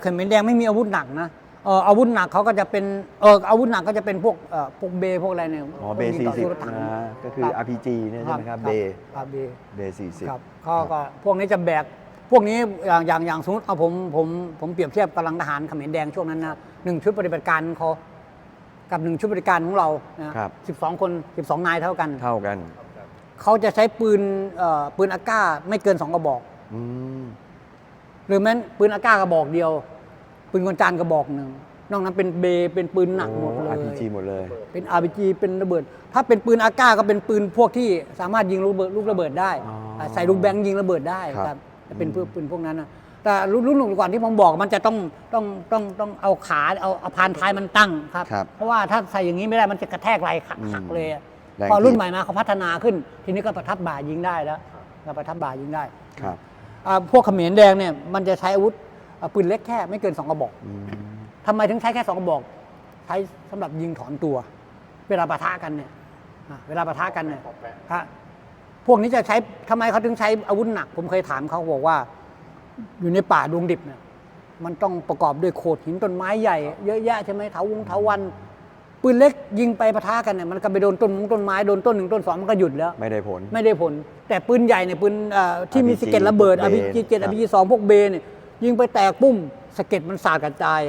เขมรแดงไม่มีอาวุธหนักนะเอออาวุธหนักเขาก็จะเป็นเอออาวุธหนักก็จะเป็นพวกเอ่อพวกเบพวกอะไรเนี่ยอ๋อเบยิงต่อสี่สิบสู้รถถังนะก็คือรับ RPG เนี่ยใช่ไหมครับเบครับเบเบสี่สิบครับเขาก็พวกนี้จะแบกพวกนี้อย่างอย่างอย่างสมมติเอาผมผมผมเปรียบเทียบกำลังทหารเขมรแดงช่วงนั้นนะหนึ่งชุดปฏิบัติการของเขากับหนึ่งชุดปฏิบัติการของเรานะครับสิบสองคนสิบสองนายเท่ากัน เท่ากัน เขาจะใช้ปืนเอ่อปืนอากาไม่เกินสองกระบอกอืมหรือแม้นปืนอากาศกระบอกเดียว ปืนกลจานกระบอกหนึ่งนอกนั้นเป็นเบเป็นปืนหนักหมดโอ้เลย RPG หมดเลย เป็น RPG เป็นระเบิด ถ้าเป็นปืนอากาศก็เป็นปืนพวกที่สามารถยิงลูกระเบิดลูกระเบิดได้อ๋อใส่ลูกแบงค์ยิงระเบิดได้ครับครับจะเป็นอืมปืนพวกนั้นนะแต่รุ่นรุ่นก่อนที่ผมบอกมันจะต้องต้องต้องต้องเอาขาเอาเอาพานท้ายมันตั้งครับ ครับเพราะว่าถ้าใส่อย่างนี้ไม่ได้มันจะกระแทกไหล่หักอืมหักเลยอะแรงพอรุ่นถีบใหม่มาเขาพัฒนาขึ้น ทีนี้ก็ประทับบ่ายิงได้แล้วก็ประทับบ่ายิงได้ครับ อ่าพวกเขมรแดงเนี่ยมันจะใช้อาวุธอ่า ปืนเล็กแค่ไม่เกินสองกระบอกอืมทำไมถึงใช้แค่สองกระบอก ใช้สำหรับยิงถอนตัว เวลาปะทะกันเนี่ยอ่าเวลาปะทะกันเนี่ยฮะพวกนี้จะใช้ทำไมเขาถึงใช้อาวุธหนัก ผมเคยถามเขาบอกว่า อยู่ในป่าดวงดิบเนี่ยมันต้องประกอบด้วยโขดหินต้นไม้ใหญ่เยอะแยะใช่ไหมเถาวงเถาวันปืนเล็กยิงไปปะทะกันเนี่ยมันก็ไปโดนต้นมงต้นไม้โดนต้นหนึ่งต้นสองมันก็หยุดแล้ว ไม่ได้ผลไม่ได้ผล แต่ปืนใหญ่เนี่ยปืนเอ่อที่มี RPG สะเก็ดระเบิดพวกเบ RPG 7ครับ RPG 2พวกเบเนี่ย ยิงไปแตกปุ้มสะเก็ดมันสาดกระจาย